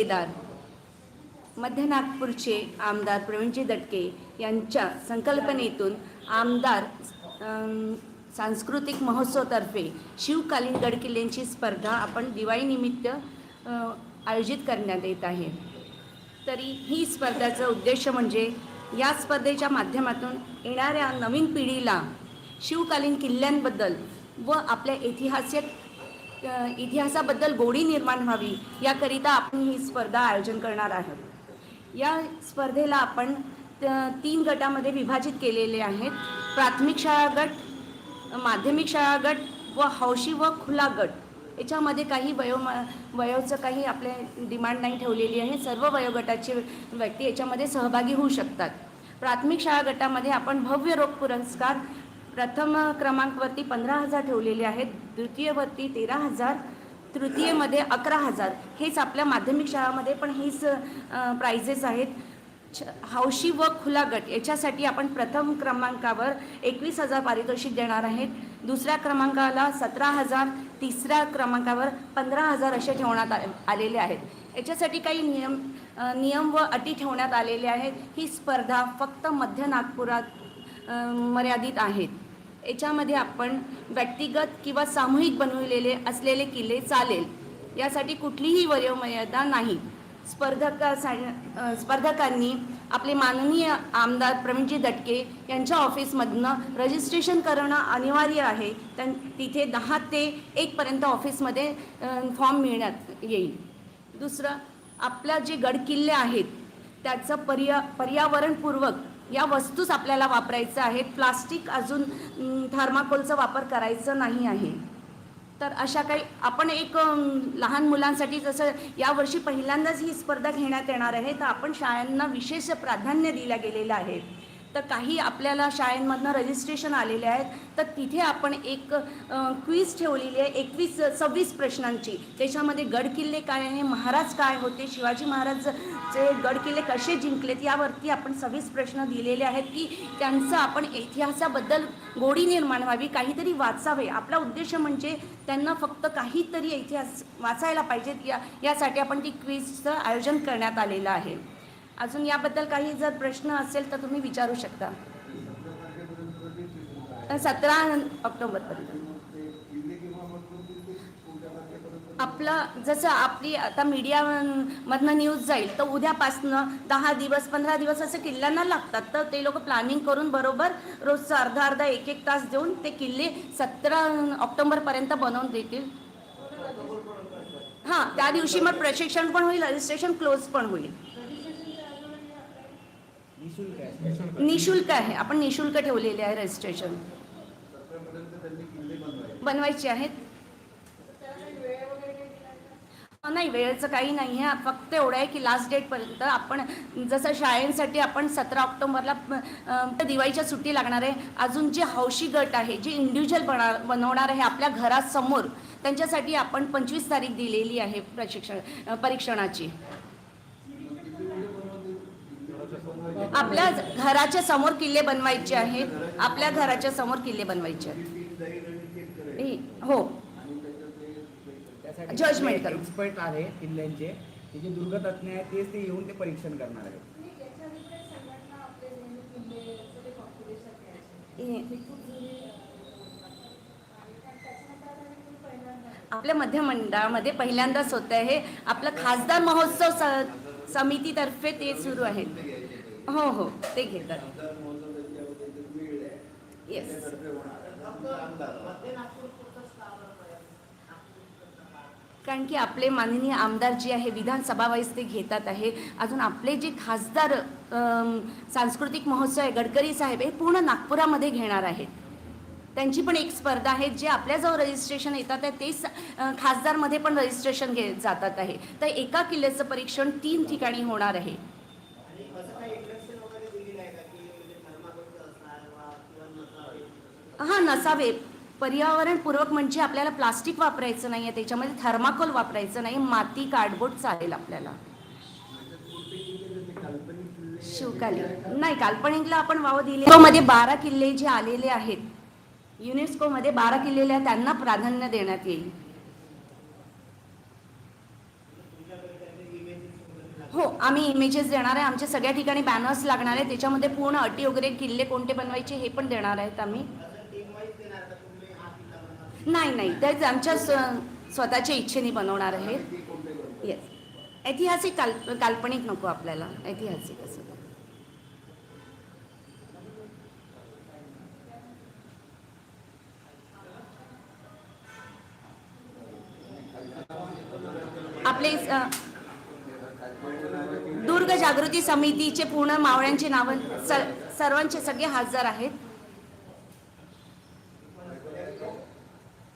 केदार मध्य नागपूरचे आमदार प्रवीणजी दटके यांच्या संकल्पनेतून आमदार सांस्कृतिक महोत्सवतर्फे शिवकालीन गडकिल्ल्यांची स्पर्धा आपण दिवाळीनिमित्त आयोजित करण्यात येत आहे. तरी ही स्पर्धेचा उद्देश म्हणजे या स्पर्धेच्या माध्यमातून येणाऱ्या नवीन पिढीला शिवकालीन किल्ल्यांबद्दल व आपल्या ऐतिहासिक इतिहासाबद्दल गोडी निर्माण व्हावी याकरिता आपण ही स्पर्धा आयोजन करणार आहोत. या स्पर्धेला आपण त- तीन गटामध्ये विभाजित केलेले आहेत. प्राथमिक शाळा गट माध्यमिक शाळा गट व हौशी व खुला गट. याच्यामध्ये काही वयो वयोचं काही आपले डिमांड नाही ठेवलेली आहे. सर्व वयोगटाचे व्यक्ती याच्यामध्ये सहभागी होऊ शकतात. प्राथमिक शाळा गटामध्ये आपण भव्य रोग पुरस्कार प्रथम क्रमांकवरती पंधरा हजार ठेवलेले आहेत. द्वितीयवरती तेरा हजार तृतीयमध्ये अकरा हजार. हेच आपल्या माध्यमिक शाळामध्ये पण हीच प्राइजेस आहेत. छ- हौशी व खुला गट याच्यासाठी आपण प्रथम क्रमांकावर एकवीस हजार पारितोषिक देणार आहेत. दुसऱ्या क्रमांकाला सतरा हजार तिसऱ्या क्रमांकावर पंधरा हजार असे ठेवण्यात आ- आलेले आहेत. याच्यासाठी काही नियम नियम व अटी ठेवण्यात आलेले आहेत. ही स्पर्धा फक्त मध्य नागपुरात मर्यादित आहेत. याच्यामध्ये आपण व्यक्तिगत किंवा सामूहिक बनवलेले असलेले किल्ले चालेल. यासाठी कुठलीही वयोमर्यादा नाही. स्पर्धका स्पर्धकांनी आपले माननीय आमदार प्रवीणजी दटके यांच्या ऑफिसमधनं रजिस्ट्रेशन करणं अनिवार्य आहे. त्यां तिथे दहा ते एकपर्यंत ऑफिसमध्ये फॉर्म मिळण्यात येईल. दुसरं आपल्या जे गडकिल्ले आहेत त्याचं पर्या पर्यावरणपूर्वक या वस्तूच आपल्याला वापरायचं आहेत. प्लास्टिक अजून थर्माकोलचा वापर करायचं नाही आहे. तर अशा काही आपण एक लहान मुलांसाठी जसं यावर्षी पहिल्यांदाच ही स्पर्धा घेण्यात येणार आहे तर आपण शाळांना विशेष प्राधान्य दिल्या गेलेलं आहे. तर काही आपल्याला शाळेमधनं रजिस्ट्रेशन आलेले आहेत. तर तिथे आपण एक क्वीज ठेवलेली आहे. एकवीस सव्वीस प्रश्नांची. त्याच्यामध्ये गडकिल्ले काय आहे? महाराज काय होते? शिवाजी महाराजचे गडकिल्ले कसे जिंकलेत? यावरती आपण सव्वीस प्रश्न दिलेले आहेत की त्यांचं आपण इतिहासाबद्दल गोडी निर्माण व्हावी काहीतरी वाचावे. आपला उद्देश म्हणजे त्यांना फक्त काहीतरी इतिहास वाचायला पाहिजेत. या यासाठी आपण ती क्वीजचं आयोजन करण्यात आलेलं आहे. अजून याबद्दल काही जर प्रश्न असेल तर तुम्ही विचारू शकता. सतरा ऑक्टोबरपर्यंत आपलं जसं आपली आता मीडियामधनं न्यूज जाईल तर उद्यापासनं दहा दिवस पंधरा दिवस असे किल्ल्यांना लागतात. तर ते लोक प्लॅनिंग करून बरोबर रोजचं अर्धा अर्धा एक एक तास देऊन ते किल्ले सतरा ऑक्टोबरपर्यंत बनवून देतील. हां त्या दिवशी मग प्रशिक्षण पण होईल रजिस्ट्रेशन क्लोज पण होईल. निशुल्क आहे. आपण निशुल्क ठेवलेले आहे रजिस्ट्रेशन बनवायचे आहेत? नाही वेळेचं काही नाही आहे. फक्त एवढं आहे की लास्ट डेटपर्यंत आपण जसं शाळेंसाठी आपण सतरा ऑक्टोबरला दिवाळीच्या सुट्टी लागणार आहे. अजून जे हौशी गट आहे जे इंडिव्हिज्युअल बना बनवणार आहे आपल्या घरासमोर त्यांच्यासाठी आपण पंचवीस तारीख दिलेली आहे प्रशिक्षण परीक्षणाची. आपल्या घराच्या समोर किल्ले बनवायचे आहेत. आपल्या घराच्या समोर किल्ले बनवायचे आहेत. हे, करू. एक्सपर्ट आहे किल्ल्यांचे. ते जे दुर्गतज्ञ आहेत तेच ते येऊन ते परीक्षण करणार आहेत. हे. आपल्या मध्य मंडळामध्ये पहिल्यांदाच होत आहे आपलं खासदार महोत्सव समितीतर्फे ते सुरू आहे हो हो. ते घेतात. येस कारण की आपले माननीय आमदार जे आहे विधानसभा वाईज ते घेतात आहे. अजून आपले जे खासदार सांस्कृतिक महोत्सव आहे गडकरी साहेब हे पूर्ण नागपुरामध्ये घेणार आहेत. त्यांची पण एक स्पर्धा आहे जे आपल्याजवळ रजिस्ट्रेशन येतात आहे तेच खासदारमध्ये पण रजिस्ट्रेशन घे जातात आहे. तर एका किल्ल्याचं परीक्षण तीन ठिकाणी होणार आहे. हां नसावे. पर्यावरणपूर्वक म्हणजे आपल्याला प्लास्टिक वापरायचं नाही आहे त्याच्यामध्ये थर्माकोल वापरायचं नाही माती कार्डबोर्ड चालेल आपल्याला. शिवकाली. नाही काल्पनिकला आपण वाव दिले. मध्ये बारा किल्ले जे आलेले आहेत. युनेस्कोमध्ये बारा किल्ले त्यांना प्राधान्य देण्यात येईल. हो आम्ही इमेजेस देणार आहे. आमच्या सगळ्या ठिकाणी बॅनर्स लागणार आहे त्याच्यामध्ये पूर्ण अटी वगैरे किल्ले कोणते बनवायचे हे पण देणार आहेत आम्ही. नाही नाही. तेच आमच्या स्वतःच्या इच्छेने बनवणार आहेत. येस ऐतिहासिक काल काल्पनिक नको आपल्याला. ऐतिहासिक असं. आपले दुर्ग जागृती समितीचे पूर्ण मावळ्यांची नावं सर्वांचे सगळे हजर आहेत.